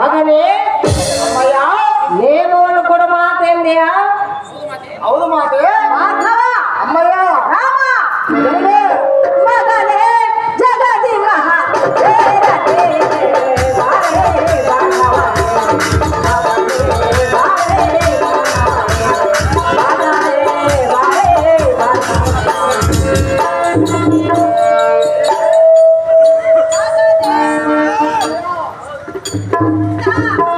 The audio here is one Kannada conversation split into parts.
மகனே 怎么？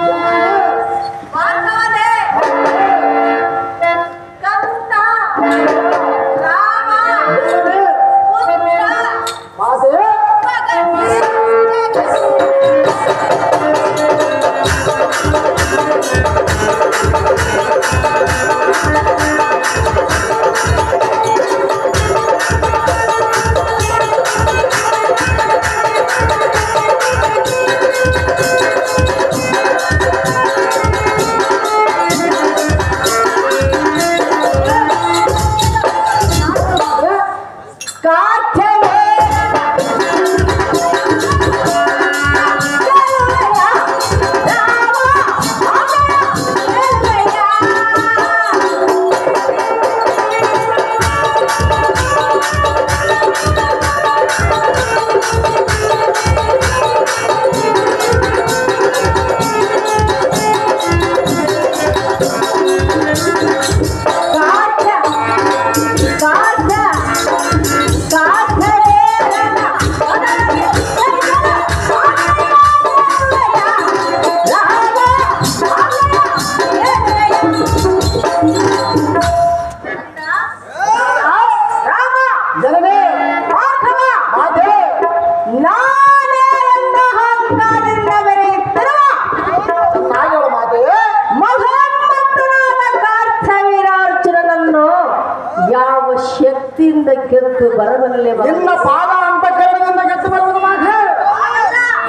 ಶಕ್ತಿಯಿಂದ ಕೆತ್ತು ಬರಬಲ್ಲೆ? ನಿನ್ನ ಪಾದ ಅಂತ ಕರಡದಿಂದ ಗೆದ್ದು ಬರುವುದು ಮಾತೆ?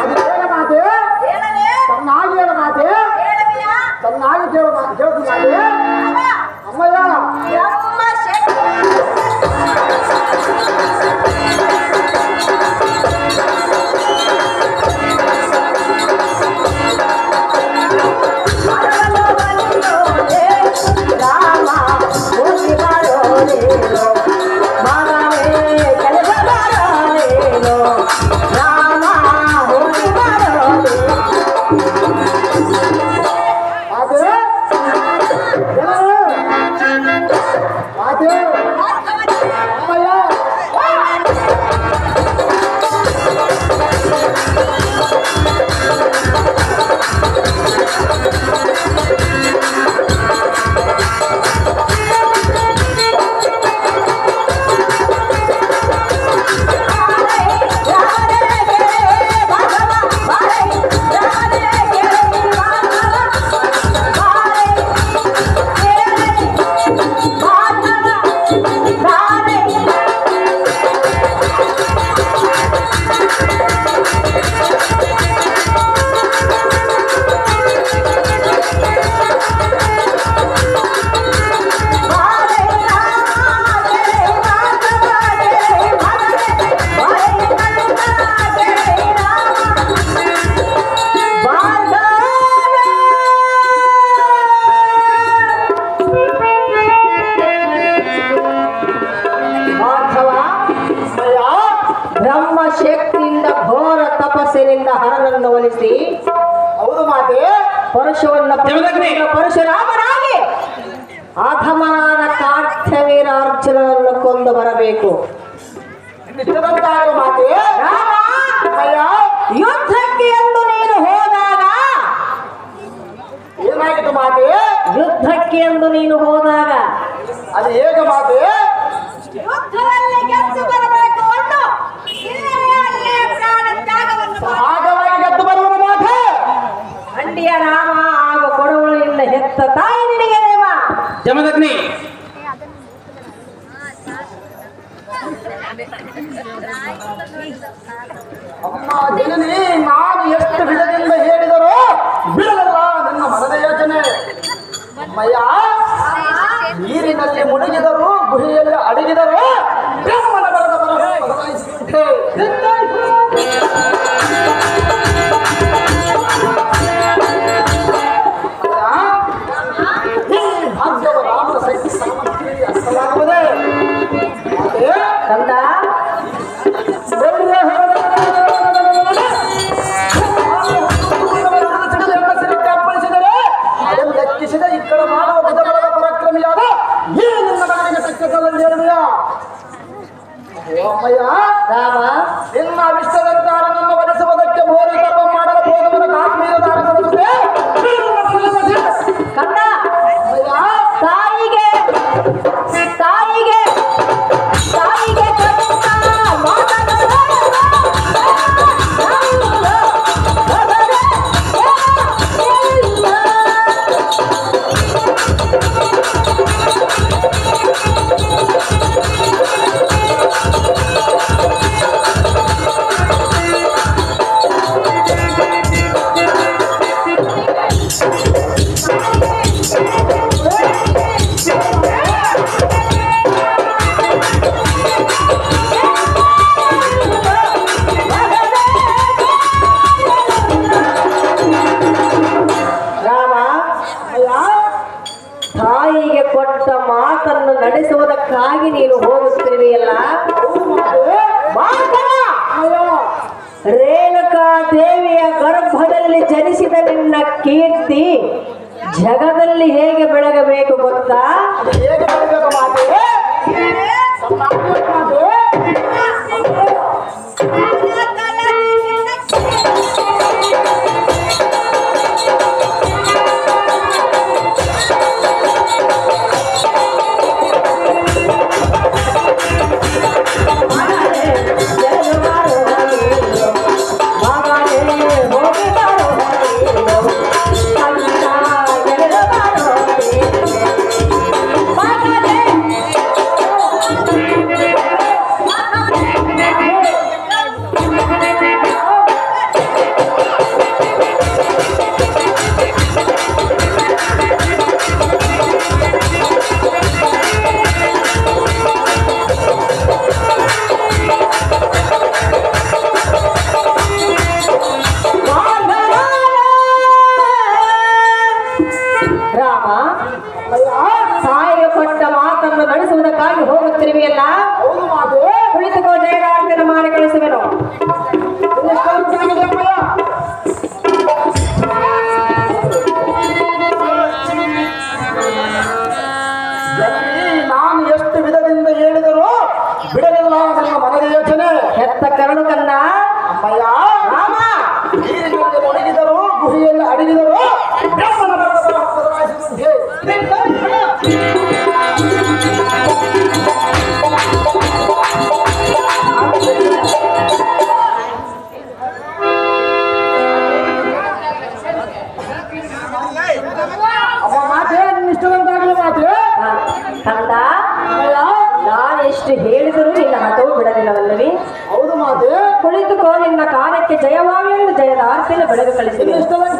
ಅದು ಹೇಳ ಮಾತೆ? ತನ್ನಾಗಿ ಹೇಳ ಮಾತೆ? ತನ್ನಾಗಿ ಕೇಳ ಕೇಳ್ತು ಮಾತೆ? ಅಮ್ಮಯ್ಯ. ಪರಶುವನ್ನ ಪರಶುವನ್ನ ಪರಶುರಾಮನಾಗಿ ಅಧಮನಾದ ಕಾರ್ಥವೀರ ಅರ್ಜುನನನ್ನು ಕೊಂದು ಬರಬೇಕು. ಮಾತೆ ಯುದ್ಧಕ್ಕೆ ಎಂದು ನೀನು ಹೋದಾಗ. ಏನಾಗಿತ್ತು ಮಾತೆ? ಯುದ್ಧಕ್ಕೆ ಎಂದು ನೀನು ಹೋದಾಗ. ಅದು ಹೇಗೆ ಮಾತೆ? ತಾಯಿ ನಿನಗೆ ದೇವ ಜಮದಗ್ನಿ. ನಾನು ಎಷ್ಟು ಬಿಡದಿಂದ ಹೇಳಿದರೂ ಬಿಡಲಲ್ಲ ನನ್ನ ಮನದ ಯೋಚನೆ. ಅಮ್ಮಯ್ಯ ನೀರಿನಲ್ಲಿ ಮುಳುಗಿದರು ಗುಹೆಯಲ್ಲಿ ಅಡಗಿದರು ఓ అమ్మయ్య రామ నిన్న అభిష్టరంతాలను నమ్మవలసి ಅದಕ್ಕಾಗಿ ನೀನು ಹೋಗುತ್ತಿರುವೆಯಲ್ಲ ರೇಣುಕಾ ದೇವಿಯ ಗರ್ಭದಲ್ಲಿ ಜನಿಸಿದ ನಿನ್ನ ಕೀರ್ತಿ ಜಗದಲ್ಲಿ ಹೇಗೆ ಬೆಳಗಬೇಕು ಗೊತ್ತಾ? ಹೇಗೆ ಬೆಳಗಬೇಕು ಮಾತೇ? ಕಿವಿಯನ್ನ ಕುಳಿತುಕೊಂಡು ಹೇಗಾಡ್ತೇನೆ ಮಾಡಿ ಕಳಿಸುವೆನು. ನಾನು ಎಷ್ಟು ವಿಧದಿಂದ ಹೇಳಿದರೂ ಬಿಡಲಿಲ್ಲ ನಿಮ್ಮ ಮನದ ಯೋಚನೆ. ಹೆತ್ತ ಕರಳು ಕನ್ನ ¿Dónde está